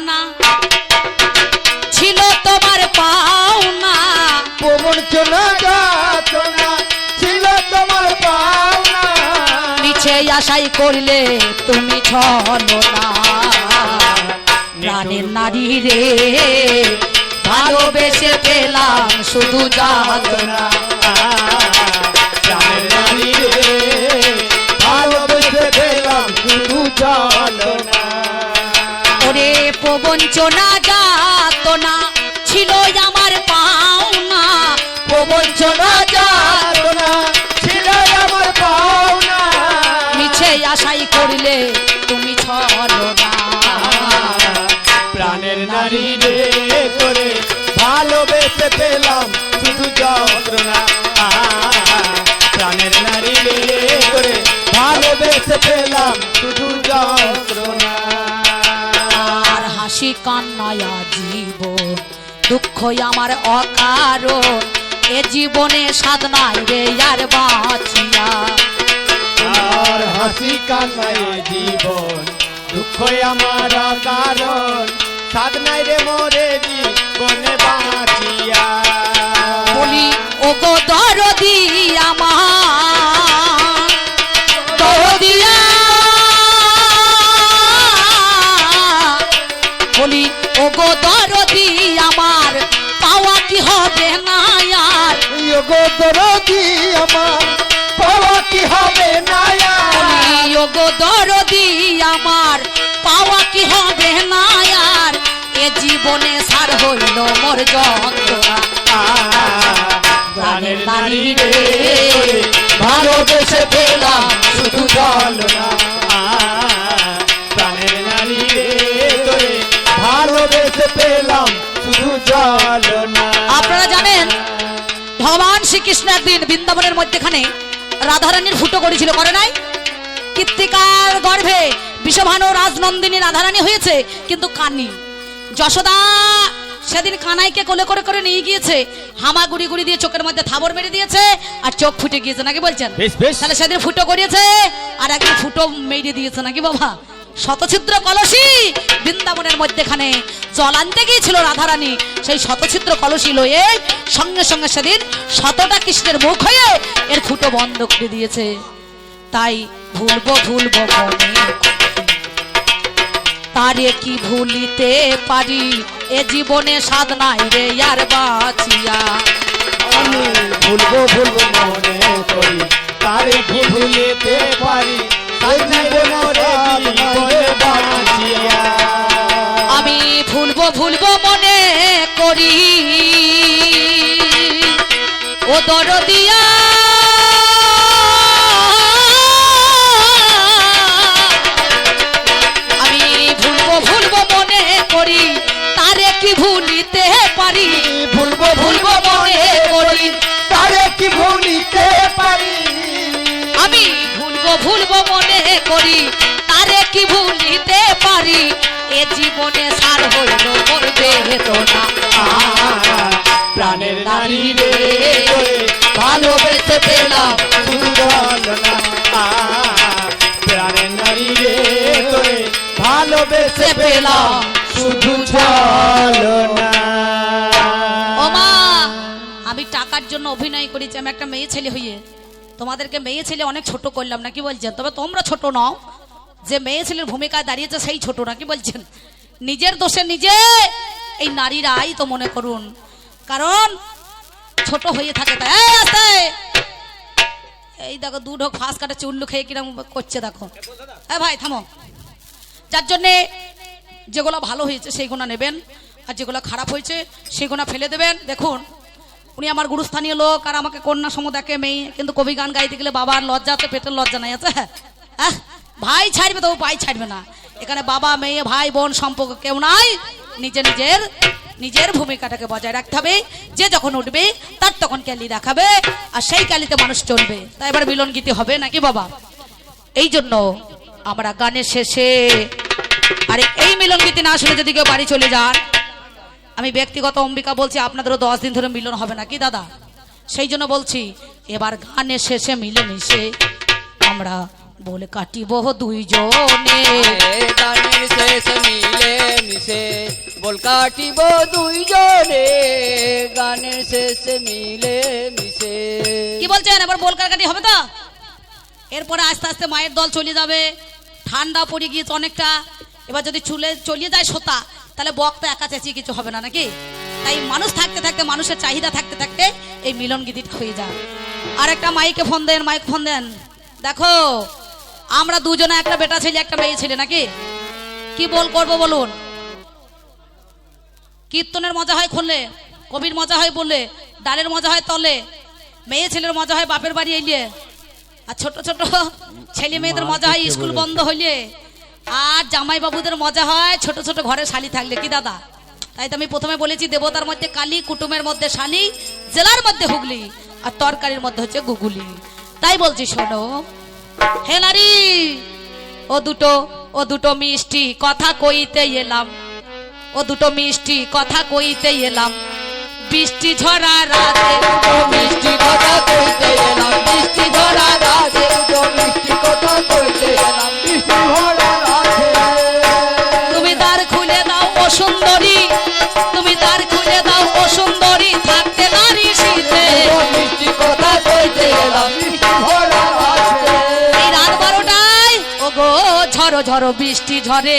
না ছিল তোমার পাওনা। চলে যাত ছিল তোমার পাওনা। নিচে আশাই করলে তুমি ছলো প্রাণের নারী রে ভালোবেসে পেলাম শুধু জানো না প্রাণের নারী রে, ভালোবেসে পেলাম শুধু চলো না ওরে প্রবঞ্চনা যাত না ছিল আমার পাওনা। প্রবঞ্চনা যাত না ছিল আমার পাওনা। মিছে আশাই করলে তুমি ছলো না প্রাণের নারী রে করে ভালোবেসে পেলাম শুধু যন্ত্রণা প্রাণের নারী রে করে ভালোবেসে পেলাম শুধু যন্ত্রণা হাসি কান্নায়া জীবন দুঃখ আমার অকারণ। এ জীবনে সাধনাই রে আর বাঁচিয়া। আর হাসি কান্নায় জীবন দুঃখ আমার কারণ সাধনায় রে মোরে জীবনে বাঁচিয়া। বলি ও গো দরদি আমার বলি ও গো দরদি আমার পাওয়া কি হবে না আর? যোগো দরদি আমার পাওয়া কি হবে না বলি ও গো দরদি আমার পাওয়া কি হবে না আর? এ জীবনে সার হইল মোর যন্ত্রণা। প্রাণের নারী রে ভালোবেসে পেলাম শুধু জল না। শ্রীকৃষ্ণ একদিন বৃন্দাবনের মধ্যেখানে রাধারানীর ফুটো করেছিল করে নাই? কৃত্তিকার গর্ভে বিষভানু রাজনন্দিনী রাধারানী হয়েছে কিন্তু কানি যশোদা সেদিন কানাইকে কোলে করে করে নিয়ে গিয়েছে হামা গুড়ি গুড়ি দিয়ে চোখের মধ্যে থাবর মেরে দিয়েছে আর চোখ ফুটে গিয়েছে নাকি বলছেন? তাহলে সেদিন ফুটো করিয়েছে আর একদিন ফুটো মেরে দিয়েছে নাকি বাবা? শতছিদ্র কলসি বৃন্দাবনের মধ্যেখানে জল আনতে গিয়েছিল রাধারানী। সেই শতছিদ্র কলসি লয়ে সঙ্গে সঙ্গে সেদিন শতটা কৃষ্ণের মুখ হয়ে এর ফুটো বন্ধ করে দিয়েছে। তাই ভুলবো ভুলবো তারে কি ভুলিতে পারি? এ জীবনে সাধনাই রে আর বাঁচিয়া। ভুলবো ভুলবো মনে করি, তারে ভুলিতে পারি? তাই জীবনে দরদিয়া আমি ভুলবো ভুলবো মনে করি তারে কি ভুলিতে পারি? ভুলবো ভুলবো মনে করি তারে কি ভুলিতে পারি? আমি ভুলবো ভুলবো মনে করি তারে কি ভুলিতে পারি? এ জীবনে সার হইল আমি টাকার জন্য অভিনয় করেছি, আমি একটা মেয়ে ছেলে হইয়ে। তোমাদেরকে মেয়ে ছেলে অনেক ছোট করলাম, নাকি বলছেন? তবে তোমরা ছোট নও। যে মেয়ে ছেলের ভূমিকায় দাঁড়িয়েছে, সেই ছোট, নাকি বলছেন? নিজের দোষে নিজে এই নারীরাই তো মনে করুন। কারণ ছোট হয়ে থাকে, তাই এই দেখো দু ঢোক ফাঁস কাটা চুল্লু খেয়ে কিরম করছে দেখো। হ্যাঁ ভাই থামো। যার জন্যে যেগুলো ভালো হয়েছে সেইগুলো নেবেন আর যেগুলো খারাপ হয়েছে সেগুলো ফেলে দেবেন। দেখুন উনি আমার গুরুস্থানীয় লোক আর আমাকে কন্যা সম দেখে মেয়ে কিন্তু কবি গান গাইতে গেলে বাবার লজ্জাতে পেটের লজ্জা নাই আছে? আহ, ভাই ছাড়বে তবু ভাই ছাড়বে না। এখানে বাবা মেয়ে ভাই বোন সম্পর্ক কেউ নাই। নিজে নিজের নিজের ভূমিকাটাকে বজায় রাখতে হবে। যে যখন উঠবে, তার তখন ক্যালি দেখাবে, আর সেই ক্যালিতে মানুষ চলবে। তাই এবার মিলন গীতি হবে নাকি বাবা? এই জন্য আমরা গানের শেষে আরে এই মিলন গীতি না শুনে যদি কেউ বাড়ি চলে যান, আমি ব্যক্তিগত অম্বিকা বলছি, আপনাদেরও দশ দিন ধরে মিলন হবে নাকি দাদা? সেই জন্য বলছি, এবার গানের শেষে মিলেমিশে আমরা বলে কাটিব দুইজনে। গানের শেষ মিলে মিশে বল কাটিব দুইজনে। গানের শেষে মিলে মিশে। কি বলছেন? এবার বল কাটাকাটি হবে তো? এরপরে আস্তে আস্তে মায়ের দল চলে যাবে। ঠান্ডা পড়ে গিয়েছে অনেকটা। এবার যদি চুলে চলিয়ে যায় সোতা তাহলে বক্তা একা চেঁচিয়ে কিছু হবে না নাকি? তাই মানুষ থাকতে থাকতে মানুষের চাহিদা থাকতে থাকতে এই মিলন গীতিটা হয়ে যায়। আর একটা মাইকে ফোন দেন মাইক ফোন দেন। দেখো আমরা দুজনে একটা বেটা ছেলে একটা মেয়ে ছেলে নাকি? কি বল করব বলুন? কীর্তনের মজা হয় খুললে কবির মজা হয় বললে ডালের মজা হয় তলে মেয়ে ছেলের মজা হয় বাপের বাড়ি এলিয়ে আর ছোট ছোট ছেলে মেয়েদের মজা হয় স্কুল বন্ধ হইলে। আর জামাই বাবুদের মজা হয় ছোট ছোট ঘরে শালি থাকলে। কি দাদা? তাই তো আমি প্রথমে বলেছি দেবতার মধ্যে কালী কুটুমের মধ্যে শালি জেলার মধ্যে হুগলি আর তরকারির মধ্যে হচ্ছে গুগুলি। তাই বলছি শোনো হে নারী, ও দুটো ও দুটো মিষ্টি কথা কইতে এলাম। ও দুটো মিষ্টি কথা কইতে এলাম। বৃষ্টি ঝরা রাতে মিষ্টি কথা কইতে এলাম। মিষ্টি ঝড়ো ঝড়ো বৃষ্টি ঝরে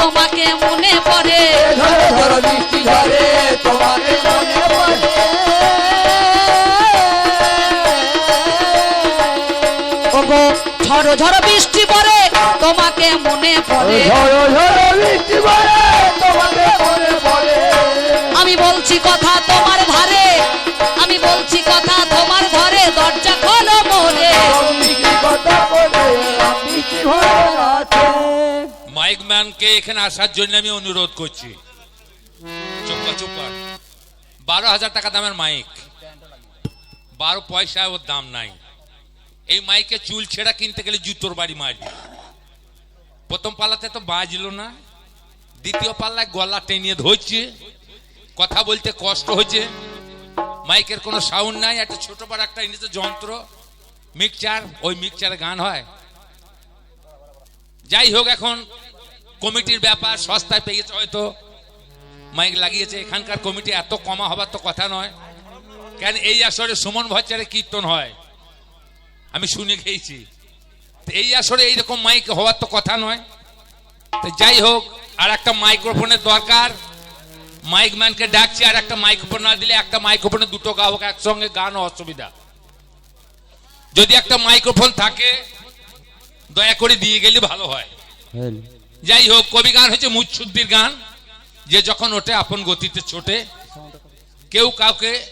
তোমাকে মনে পড়ে। ধরো ধরো মিষ্টি ধরে তোমাকে মনে পড়ে। ও গো ঝড়ো ঝড়ো বৃষ্টি পড়ে তোমাকে মনে পড়ে। ঝড়ো ঝড়ো মিষ্টি পড়ে তোমাকে মনে পড়ে। আমি বলছি কথা তোমার ধারে আমি বলছি কথা তোমার মাইক ম্যানকে এখানে আসার জন্য আমি অনুরোধ করছি। চুপ চুপ। বারো হাজার টাকা দামের মাইক। বারো পয়সা ওর দাম নাই। এই মাইকে চুল ছেঁড়া কিনতে গেলে জুতোর বাড়ি মারবি। প্রথম পাল্লাতে তো বাজলো না। দ্বিতীয় পাল্লায় গলা টেনিয়ে ধরছে। কথা বলতে কষ্ট হচ্ছে। মাইকের কোনো সাউন্ড নাই। একটা ছোট বড় একটা এনেছে যন্ত্র। মিক্সচার, ওই মিক্সচারে গান হয়। যাই হোক এখন কমিটির ব্যাপার, সস্তায় পেয়েছে হয়তো। মাইক লাগিয়েছে, এখানকার কমিটি এত কমা হবার তো কথা নয়। কেন এই আসরে সুমন ভট্টাচার্যের কীর্তন হয়? আমি শুনে খেয়েছি। এই আসরে এইরকম মাইক হওয়ার তো কথা নয়। যাই হোক, আর একটা মাইক্রোফোনের দরকার। মাইক ম্যানকে ডাকছি, আর একটা মাইক্রোফোন না দিলে একটা মাইক্রোফোনে দুটো গাহক একসঙ্গে গান অসুবিধা। যদি একটা মাইক্রোফোন থাকে, দয়া করে দিয়ে গেলে ভালো হয়। যাই হোক কবি গান হচ্ছে মুচ্ছুদ্দির গান। যে যখন ওঠে আপন গতিতে ছোটে। কেউ কাউকে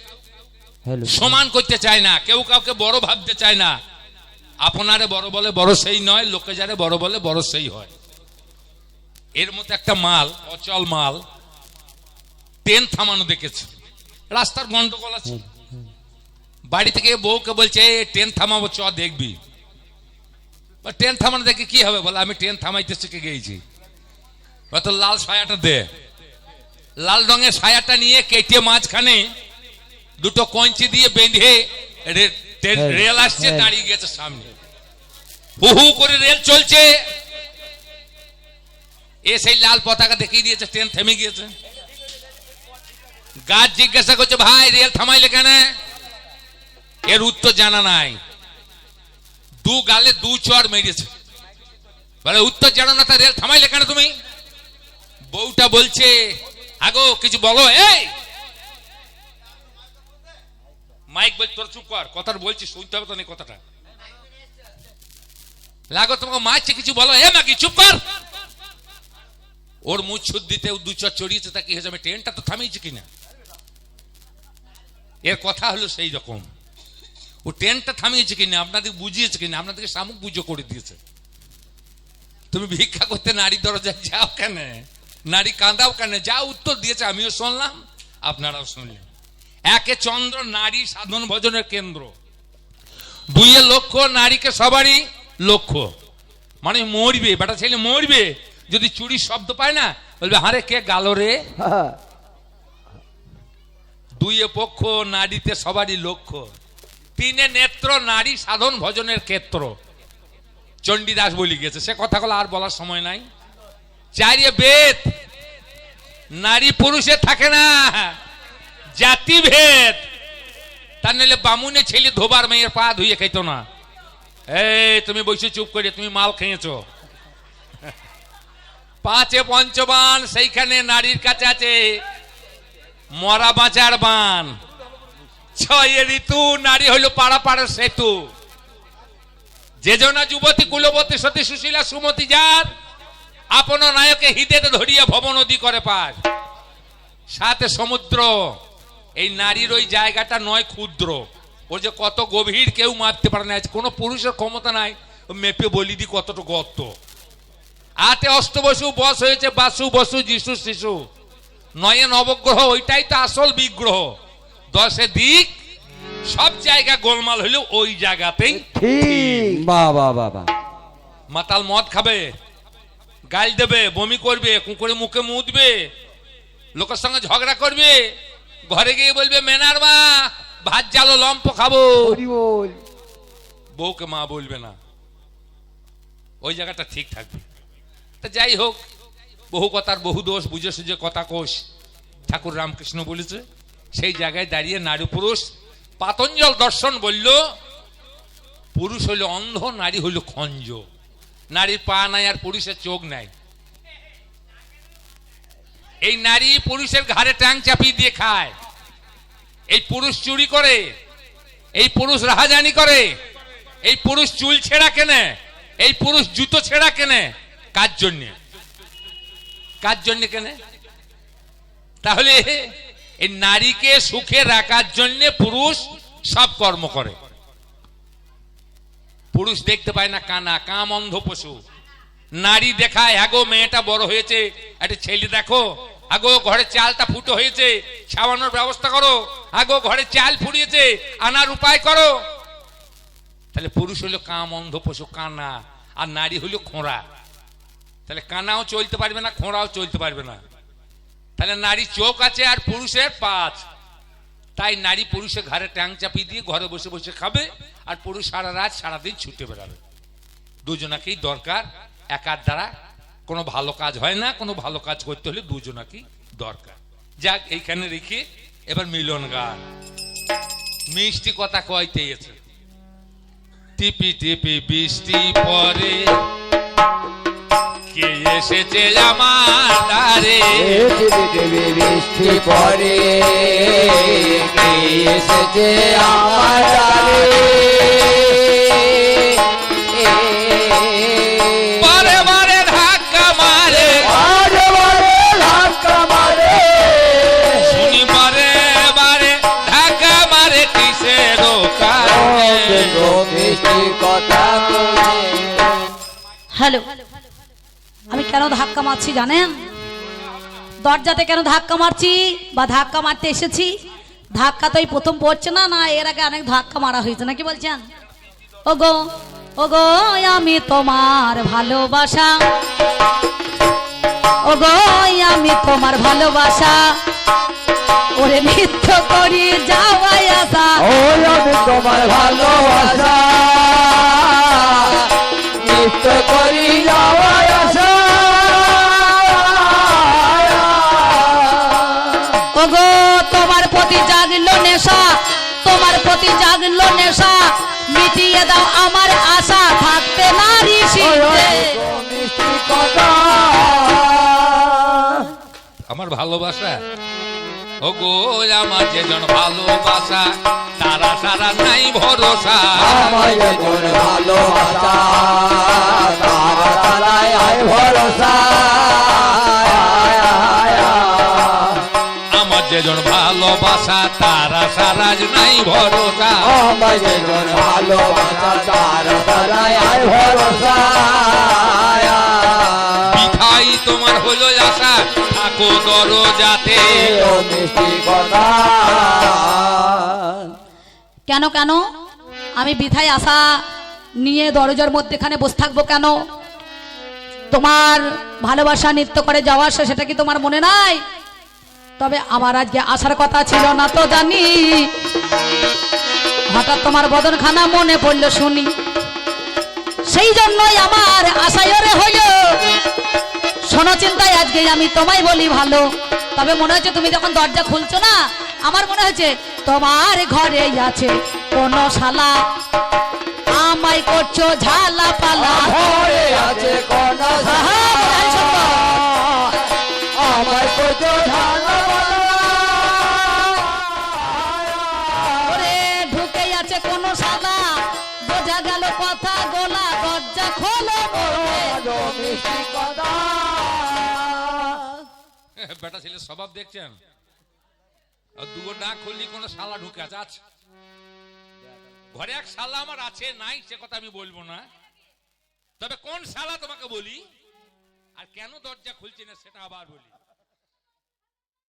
সমান করতে চায় না কেউ কাউকে বড় ভাবতে চায় না। আপনারে বড় বলে বড় সেই নয় লোকে যারে বড় বলে বড় সেই হয়। এর মতো একটা মাল অচল মাল ট্রেন থামানো দেখেছে। রাস্তার গন্ডগোল আছে। বাড়ি থেকে বউকে বলছে "এই ট্রেন থামাবো চ দেখবি। বা ট্রেন থামানো দেখে কি হবে বলে? আমি ট্রেন থামাইতে শিখে গিয়েছি। অত লাল সায়াটা দে। লাল রঙের সায়াটা নিয়ে কেটে মাঝখানে দুটো কঞ্চি দিয়ে বেঁধে রেল আসছে দাঁড়িয়ে গেছে সামনে। হু হু করে রেল চলছে। এ সেই লাল পতাকা দেখিয়ে দিয়েছে ট্রেন থেমে গিয়েছে। গাছ জিজ্ঞাসা করছে ভাই রেল থামাইলে কেন? এর উত্তর জানা নাই। দু গালে দু চর মেরেছে। বলে, উত্তর জানো না, তা রেল থামাইলে কেন তুমি? বউটা বলছে, আগো, কিছু বলো, এই! মাইক বল তোর চুপ কর, কথাটা বলছি, শুনতে হবে তো নেই কথাটা। লাগো তোমাকে মারছে, কিছু বলো, এ মাকি চুপ কর! ওর মুচ্ছুদ দিতে দু চর চড়িয়েছে, তা কি হয়েছে আমি ট্রেনটা তো থামিয়েছি কিনা? এর কথা হলো সেই রকম। ও ট্রেনটা থামিয়েছে কিনা আপনাদের বুঝিয়েছে কিনা আপনাদেরকে শামুক পুজো করে দিয়েছে। তুমি ভিক্ষা করতে নারী দরজায় যাও কেন? নারী কাঁদাও কেন? যা উত্তর দিয়েছে আমিও শুনলাম আপনারাও শুনলেন। একে চন্দ্র নারী সাধন ভজনের কেন্দ্র। দুইয়ে লক্ষ্য নারীকে সবারই লক্ষ্য। মানে মরবে বেটা ছেলে মরবে। যদি চুরির শব্দ পায় না বলবে হারে কে গালো রে? দুইয়ে পক্ষ নারীতে সবারই লক্ষ্য। তিনে নেত্র, নারী সাধন ভজনের ক্ষেত্র। চণ্ডীদাস বলি গেছে, সে কথাগুলো আর বলার সময় নাই। চারিয়ে বেদ, নারী পুরুষে থাকে না, জাতি ভেদ। তার নাহলে বামুনে ছেলে ধোবার মেয়ের পা ধুয়ে খাইতো না। এই, তুমি বসে চুপ করে, তুমি মাল খেয়েছ। পাঁচে পঞ্চবান, সেইখানে নারীর কাছে আছে মরা বাঁচার বান। ছয় ঋতু, নারী হইল পাড়া পাড়ার সেতু। যে জনা যুবতী, কুলবতী, সতী, সুশীলা, সুমতি যার, আপন নায়কে হৃদয়তে ধরিয়া ভব নদী করে পার। সাথে সমুদ্র, এই নারীর ওই জায়গাটা নয় ক্ষুদ্র। ওর যে কত গভীর কেউ মারতে পারে না। কোনো পুরুষের ক্ষমতা নাই। মেপে বলি দি কতটা গর্ত। আতে অষ্টবসু, বস হয়েছে বাসু, বসু, যিশু, শিশু। নয়ে নবগ্রহ, ওইটাই তো আসল বিগ্রহ। দশে দিক সব জায়গা গোলমাল হইলেও ওই জায়গাতেই ঠিক। বাহ বাহ মাতাল মদ খাবে গাল দেবে বমি করবে কুকুরে মুখে মুদবে লোকের সঙ্গে ঝগড়া করবে ঘরে গিয়ে বলবে মেনার মা ভাত জালো লম্প খাব। বউকে মা বলবে না। ওই জায়গাটা ঠিক থাকবে। তা যাই হোক বহু কথার বহু দোষ বুঝে সুঝে কথা কোষ। ঠাকুর রামকৃষ্ণ বলেছে সেই জায়গায় দাঁড়িয়ে নারী পুরুষ পাতঞ্জল দর্শন বলল, পুরুষ হইল অন্ধ, নারী হইল খঞ্জ। নারীর পা নাই আর পুরুষের চোখ নাই। এই নারী পুরুষের ঘাড়ে ট্যাং চাপিয়ে দিয়ে খায়। এই পুরুষ চুরি করে, এই পুরুষ রাহাজানি করে, এই পুরুষ চুল ছেঁড়া কেনে, এই পুরুষ জুতো ছেঁড়া কেনে। কার জন্যে? কার জন্যে কেনে? তাহলে এই নারীকে সুখে রাখার জন্য পুরুষ সব কর্ম করে। পুরুষ দেখতে পায় না কানা, কাম অন্ধ পশু। নারী দেখায় হ্যাগো মেয়েটা বড় হয়েছে। একটা ছেলে দেখো। আগো ঘরে চালটা ফুটো হয়েছে। ছাওয়ানোর ব্যবস্থা করো। আগো ঘরে চাল ফুরিয়েছে। আনার উপায় করো। তাহলে পুরুষ হলো কাম অন্ধ পশু, কানা। আর নারী হলো খোঁড়া। তাহলে কানাও চলতে পারবে না, খোঁড়াও চলতে পারবে না। তাহলে নারী চোখ আছে আর পুরুষের পাঁচ। তাই নারী পুরুষের ঘরে ট্যাং চাপিয়ে দিয়ে ঘরে বসে বসে খাবে, আর পুরুষ সারা রাত, সারাদিন ছুটে বেড়াবে। দুজনাকেই দরকার, একার দ্বারা কোনো ভালো কাজ হয় না, কোনো ভালো কাজ করতে হলে দুজনাকেই দরকার। যাক, এইখানে রেখে এবার মিলন গান। মিষ্টি কথা কয়তে এসে টিপি টিপি বৃষ্টি পরে এসেছে আমার দ্বারে। বৃষ্টি পরে এসেছে আমার দ্বারে হ্যালো। আমি কেন ধাক্কা মারছি জানেন? দরজাতে কেন ধাক্কা মারছি বা ধাক্কা মারতে এসেছি? ধাক্কা তো এই প্রথম পড়ছে না না, এর আগে অনেক ধাক্কা মারা হয়েছে, নাকি বলছেন? ওগো ওগো, আমি তোমার ভালোবাসা। ওগো, আমি তোমার ভালোবাসা। ওরে নৃত্য করি যাওয়াই আসা ও আমি তোমার ভালোবাসা। নিত্য করি তোমার প্রতি জাগলো নেশা তোমার প্রতি জাগলো নেশা। মিটিয়ে দাও আমার আশা থাকতে নারী আমার ভালোবাসা? ও গো আমার যেজন ভালোবাসা তারা সারা নাই ভরসা। আমায় তোর ভালোবাসা তারা তারায় আয় ভরসা। যেজন ভালোবাসা তারা সারা নাই ভরসা। আমায় তোর ভালোবাসা তারা তারায় আয় ভরসা। পিঠাই তোমার হলো আশা থাকো দরজাতে। ও মিষ্টি কথা। কেন কেন? আমি বিধায় আশা নিয়ে দরজার মধ্যেখানে বসে থাকব কেন? তোমার ভালোবাসা নৃত্য করে যাওয়া আসা সেটা কি তোমার মনে নাই? তবে আমার আজকে আসার কথা ছিল না তো জানি। হঠাৎ তোমার বদনখানা মনে পড়ল শুনি। সেই জন্যই আমার আশায় হইল। শোনো চিন্তায় আজকে আমি তোমায় বলি ভালো। তবে মনে হচ্ছে তুমি যখন দরজা খুলছো না আমার মনে হচ্ছে তোমার ঘরে আছে কোন শালা। আমায় করছ ঝালা পালা ঘরে আছে কোন আহা, কথা গোলা দরজা খোলো। বেটা ছেলে স্বভাব দেখছেন? দুটো না খুললি কোনো শালা ঢুকে আছে আচ্ছা। ঘরে এক শালা আমার আছে, নাই, সে কথা আমি বলব না। তবে কোন শালা তোমাকে বলি? আর কেন দরজা খুলছি না সেটা আবার বলি।